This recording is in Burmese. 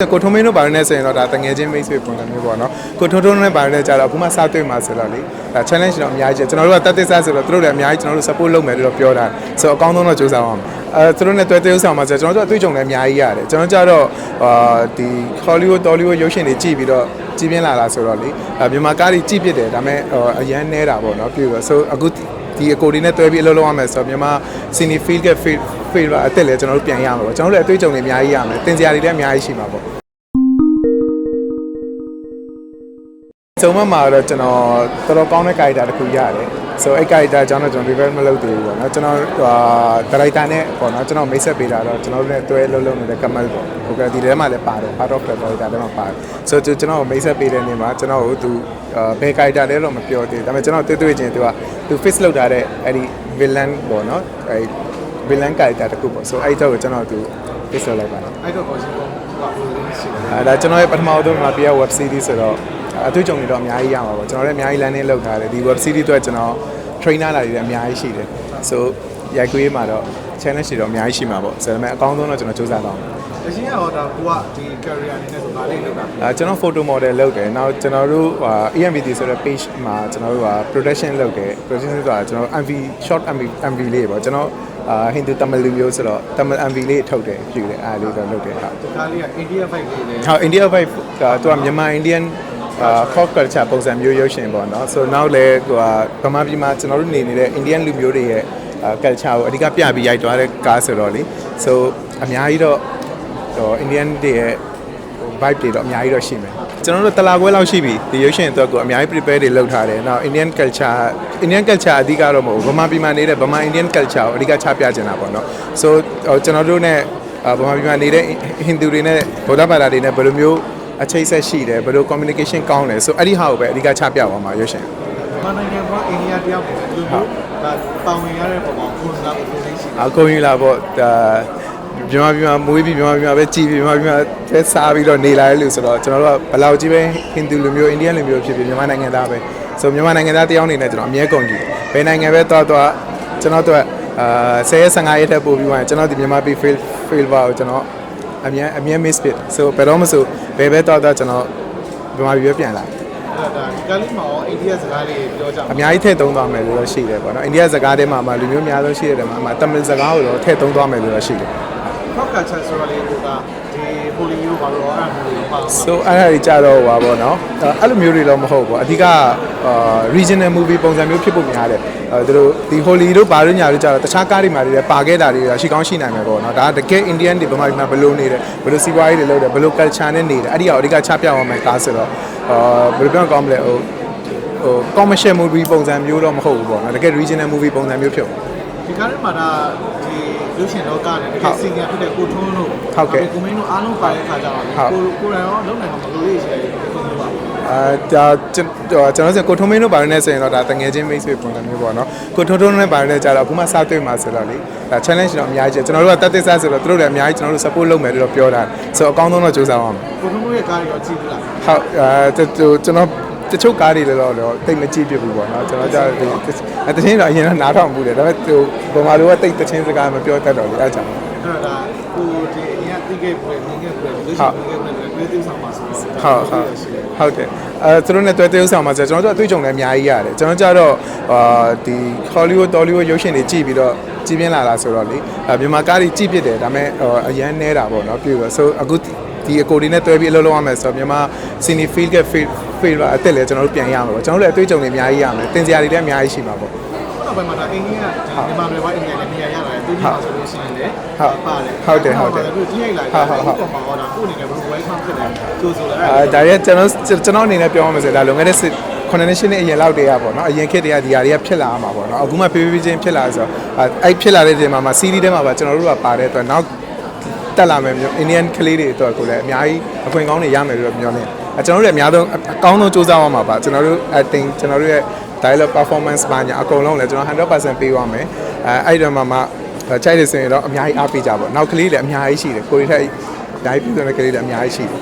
ကိုထုံးမင်းတို့ဘာလို့လဲဆိုရင်တော့ဒါတငယ်ချင်းမိတ်ဆွေပုံစံမျိုးပေါ့နော်ကိုထုံးထုံးနဲ့ဘာလို့လဲကြာတော့အခုမှစတွေ့မှာဆိုတော့လေဒါ challenge တော့အများကြီးကျွန်တော်တို့ကတက်သစ်စားဆိုတော့သူတို့လည်းအများကြီးကျွန်တော်တို့ support လုပ်မယ်လို့ပြောတာဆိုတော့အကောင်းဆုံးတော့ကြိုးစားအောင်အဲသူတို့နဲ့တွေ့တွေ့ဆောင်မှာဆိုတော့ကျွန်တော်တို့အတွေ့အကြုံလည်းအများကြီးရတယ်ကျွန်တော်ကြတော့အာဒီ Hollywood Tollywood ရုပ်ရှင်တွေကြည့်ပြီးတော့ကြည်ပြင်းလာတာဆိုတော့လေမြန်မာကားတွေကြည့်ပြတယ်ဒါပေမဲ့အရန်နေတာပေါ့နော်ပြီးတော့ဆိုအခု ဒီအကိုဒီနဲ့တွဲပြီးအလုပ်လုပ်ရမယ်ဆိုတော့မြန်မာ cine field က field field အသက်လည်းကျွန်တော်တို့ပြန်ရမှာပေါ့ကျွန်တော်တို့လည်းအတွေ့အကြုံတွေအများကြီးရမယ်တင်စရာတွေလည်းအများကြီးရှိမှာပေါ့ စုံမမှာတော့ကျွန်တော်တော်တော်ကောင်းတဲ့ character တစ်ခုရတယ်ဆိုအဲ့ character ကျွန်တော်ကျွန်တော် reveal မလုပ်သေးဘူးပေါ့နော်ကျွန်တော်ဟာ director နဲ့ပေါ့နော်ကျွန်တော်မိတ်ဆက်ပေးတာတော့ကျွန်တော်တို့နဲ့တွဲလုံးလုံးနေတဲ့ Kamal ပေါ့ဟိုကဒီထဲမှာလည်းပါတယ် part of the character ထဲမှာပါတယ်ဆိုတော့ကျွန်တော်မိတ်ဆက်ပေးတဲ့နေ့မှာကျွန်တော်ကိုသူဘယ် character လဲတော့မပြောသေးဘူးဒါပေမဲ့ကျွန်တော်တွေ့တွေ့ချင်းသူကသူ fix လုပ်ထားတဲ့အဲ့ဒီ villain ပေါ့နော်အဲ့ villain character တစ်ခုပေါ့ဆိုအဲ့တော့ကိုကျွန်တော်သူ fix လုပ်လိုက်ပါတယ်အဲ့တော့ကိုရှင်ကောကဘယ်လိုရှိလဲအဲဒါကျွန်တော်ရဲ့ပထမဆုံးမှာပြရ web series ဆိုတော့ အတွေ့အကြုံတွေတော့အများကြီးရမှာပေါ့ကျွန်တော်လည်းအများကြီး learning လုပ်ထားတယ်ဒီ web series အတွက်ကျွန်တော် trainer လာတွေလည်းအများကြီးရှိတယ်ဆိုရိုက်ကွေးမှာတော့ challenge တွေတော့အများကြီးရှိမှာပေါ့ဆိုတော့အကောင်းဆုံးတော့ကျွန်တော်စူးစမ်းတော့မယ်အရှင်ကတော့ဒါကိုကဒီ career အနေနဲ့ဆိုဒါလေးလုပ်တာအဲကျွန်တော် photo model လုပ်တယ်နောက်ကျွန်တော်တို့ဟာ EMVD ဆိုတဲ့ page မှာကျွန်တော်တို့ဟာ production လုပ်တယ် production ဆိုတာကျွန်တော် MV short MV MV လေးပေါ့ကျွန်တော်အာဟိန္ဒူတမန်လူမျိုးဆိုတော့တမန် MV လေးထုတ်တယ်ပြုတယ်အားလေးတော့လုပ်တယ်ဟုတ်ဒီကားလေးက India fight လေးနဲ့ဟော India vibe ကသူကမြန်မာ Indian အာ pop culture ပုံစံမျိုးရုပ်ရှင်ပေါ့နော်ဆိုတော့နောက်လည်းဟိုဟာဗမာပြည်မှာကျွန်တော်တို့နေနေတဲ့ Indian လူမျိုးတွေရဲ့အာ culture ကိုအဓိကပြပြီးရိုက်သွားတဲ့ကားဆိုတော့လေဆိုအများကြီးတော့ဟို Indian တွေရဲ့ vibe တွေတော့အများကြီးတော့ရှိမယ်ကျွန်တော်တို့တလာခွဲလောက်ရှိပြီဒီရုပ်ရှင်အတွက်ကိုအများကြီး prepare တွေလုပ်ထားတယ်နောက် Indian culture Indian culture အဓိကတော့မဟုတ်ဘူးဗမာပြည်မှာနေတဲ့ဗမာ Indian culture ကိုအဓိကချပြချင်တာပေါ့နော်ဆိုဟိုကျွန်တော်တို့ ਨੇ အာဗမာပြည်မှာနေတဲ့ဟိန္ဒူတွေနဲ့ဗုဒ္ဓဘာသာတွေနဲ့ဘယ်လိုမျိုး အချိတ်ဆက်ရှိတယ်ဘယ်လို communication ကောင်းလဲဆိုအဲ့ဒီဟာကိုပဲအဓိကချပြသွားမှာရွှေရှင်မနိုင်ငံကအိန္ဒိယတယောက်ပုံစံဒီလိုမျိုးဒါပါဝင်ရတဲ့ပုံမှာကိုယ်စားကိုယ်လေးရှိတယ်အကုန်ယူလာပေါ့ဒါမြန်မာပြည်မှာမွေးပြီးမြန်မာပြည်မှာပဲကြည်ပြီးမြန်မာပြည်မှာပဲစားပြီးတော့နေလာတဲ့လူဆိုတော့ကျွန်တော်တို့ကဘယ်လောက်ကြီးပဲဟိန္ဒူလူမျိုးအိန္ဒိယလူမျိုးဖြစ်ဖြစ်မြန်မာနိုင်ငံသားပဲဆိုမြန်မာနိုင်ငံသားတယောက်အနေနဲ့ကျွန်တော်အမြဲကုန်ကြည့်ဘယ်နိုင်ငံပဲသွားသွားကျွန်တော်တို့အာ10ရက်15ရက်ထက်ပိုပြီးမှကျွန်တော်ဒီမြန်မာပြည် fail fail ပါကိုကျွန်တော် အမြဲအမြဲ miss ဖြစ်ဆိုဘယ်တော့မှဆိုဘယ်ပဲသွားသွားကျွန်တော်မြန်မာပြည်ပဲပြန်လာအဲ့ဒါဒီကားလေးမှာရောအိန္ဒိယစကားလေးပြောကြအများကြီးထည့်သုံးသွားမယ်လို့တော့ရှိတယ်ပေါ့နော်အိန္ဒိယစကားထဲမှာမှလူမျိုးများဆုံးရှိတဲ့ထဲမှာအမှတမန်စကားကိုတော့ထည့်သုံးသွားမယ်လို့တော့ရှိတယ်ဖောက်ကချာဆိုရလေးကို ကဒီဟိုလီယိုဘာလို့အဲ့ဒါမျိုးပါအောင် so အဲ့ဒါကြီးကြတော့ဟွာပေါ့နော်အဲ့လိုမျိုးတွေတော့မဟုတ်ဘူးအဓိကအာ regional movie ပုံစံမျိုးဖြစ်ဖို့များတယ်အဲသူတို့ဒီ Holy တို့ဘာလို့ညာလို့ကြတော့တခြားကားတွေမှာတွေပါခဲ့တာတွေရှိကောင်းရှိနိုင်မယ်ပေါ့နော်ဒါကတကယ် Indian တွေဗမာပြည်မှာဘယ်လိုနေတယ်ဘယ်လိုစီးပွားရေးတွေလုပ်တယ်ဘယ်လို culture နဲ့နေတယ်အဲ့ဒီကအဓိကချပြအောင်မယ်ကားဆိုတော့အာဘယ်လိုပြောကောင်းမလဲဟိုဟို commercial movie ပုံစံမျိုးတော့မဟုတ်ဘူးပေါ့နော်တကယ် regional movie ပုံစံမျိုးဖြစ်တယ် ဒီကားထဲမှာဒါဒီလူရှင်လောကနဲ့တကယ်စီနီယာဖြစ်တဲ့ကိုထွန်းတို့ဟုတ်ကဲ့ကိုမင်းတို့အားလုံးပါတဲ့ခါကြတော့ဟုတ်ကိုကိုရန်ရောလုံးနိုင်မှာမလို့ရေးရှိတယ်ဒီလိုမျိုးပါအာဒါကျွန်တော်ကျွန်တော်ဆိုကိုထုံးမင်းတို့ဘာလို့လဲဆိုရင်တော့ဒါတငယ်ချင်းမိတ်ဆွေပုံစံမျိုးပေါ့နော်ကိုထုံးထုံးနဲ့ဘာလို့လဲကြာတော့အခုမှစတွေ့မှာဆိုတော့လေဒါ challenge တော့အများကြီးကျွန်တော်တို့ကတက်သစ်စားဆိုတော့သူတို့လည်းအများကြီးကျွန်တော်တို့ support လုပ်မယ်လို့ပြောတာဆိုတော့အကောင်းဆုံးတော့ကြိုးစားအောင်ကိုထွန်းတို့ရဲ့ကားတွေရောကြည့်ဘူးလားဟုတ်အဲကျွန်တော် တချို့ကားတွေလည်းတော့တော့တိတ်မကြည့်ပြဘူးပေါ့နော်ကျွန်တော်ကြာဒီအတချင်းတော့အရင်ကနားထောင်မှုတယ်ဒါပေမဲ့ဟိုပုံမှန်လိုကတိတ်တချင်းစကားမပြောတတ်တော့လေအဲ့ကြောင့်အဲ့ဒါကိုဒီအရင်သိခဲ့ပွဲမြင်ခဲ့ပွဲလူရှင်မြင်ခဲ့ပွဲတွေသိဆောင်ပါဆိုတော့ဟုတ်ဟုတ်ဟုတ်တယ်အဲသူတို့နဲ့တွေ့တွေ့ဆောင်မှာဆိုကျွန်တော်တို့အတွေ့အကြုံလည်းအများကြီးရတယ်ကျွန်တော်ကြတော့အာဒီ Hollywood Tollywood ရုပ်ရှင်တွေကြည့်ပြီးတော့ကြည်ပြင်းလာတာဆိုတော့လေမြန်မာကားတွေကြည့်ပြတယ်ဒါပေမဲ့အရန်နေတာပေါ့နော်ပြီးတော့ဆိုအခု ဒီအကိုဒီနဲ့တွဲပြီးအလုပ်လုပ်ရမယ်ဆိုတော့မြန်မာ cine field က field field အတက်လည်းကျွန်တော်တို့ပြန်ရမှာပေါ့ကျွန်တော်တို့လည်းအတွေ့အကြုံတွေအများကြီးရမယ်တင်စရာတွေလည်းအများကြီးရှိမှာပေါ့နောက်ပိုင်းမှာဒါအိန္ဒိယမြန်မာတွေဘာအိန္ဒိယလည်းနေရာရလာတယ်သူကြီးမှာဆိုလို့ရှိရင်လည်းပါတယ်သူကြည့်လိုက်လာတယ်ဟိုကောင်မှာဟောတာကိုအနေနဲ့ဘယ်လို welcome ဖြစ်တယ်ကြိုးဆိုလဲအာဒါရက်ကျွန်တော်ကျွန်တော်အနေနဲ့ပြောရမယ်ဆိုဒါလွန်ခဲ့တဲ့ခုနှစ်နှစ်ရှင်းနှစ်အရင်လောက်တည်းရပေါ့နော်အရင်ခေတ်တည်းကဒီဟာတွေကဖြစ်လာမှာပေါ့နော်အခုမှဖြည်းဖြည်းချင်းဖြစ်လာဆိုတော့အဲ့ဖြစ်လာတဲ့ချိန်မှာမှာစီးရီးထဲမှာပါကျွန်တော်တို့ကပါတဲ့အတွက်နောက် တက်လာမယ်မျိုး Indian ကလေးတွေအတွက်ကိုလည်းအများကြီးအခွင့်ကောင်းတွေရမယ်လို့ပြောနေအကျွန်တော်တို့လည်းအများဆုံးအကောင်းဆုံးစူးစမ်းအောင်ပါပါကျွန်တော်တို့ acting ကျွန်တော်တို့ရဲ့ dialogue performance ပါညာအကုန်လုံးလည်းကျွန်တော်100%ပေးသွားမယ်အဲအဲ့ဒီတော့မှမှကြိုက်တယ်ဆိုရင်တော့အများကြီးအားပေးကြပါနောက်ကလေးလည်းအများကြီးရှိတယ်ကိုရီထက်ဓာတ်ပြည်စုံတဲ့ကလေးလည်းအများကြီးရှိတယ်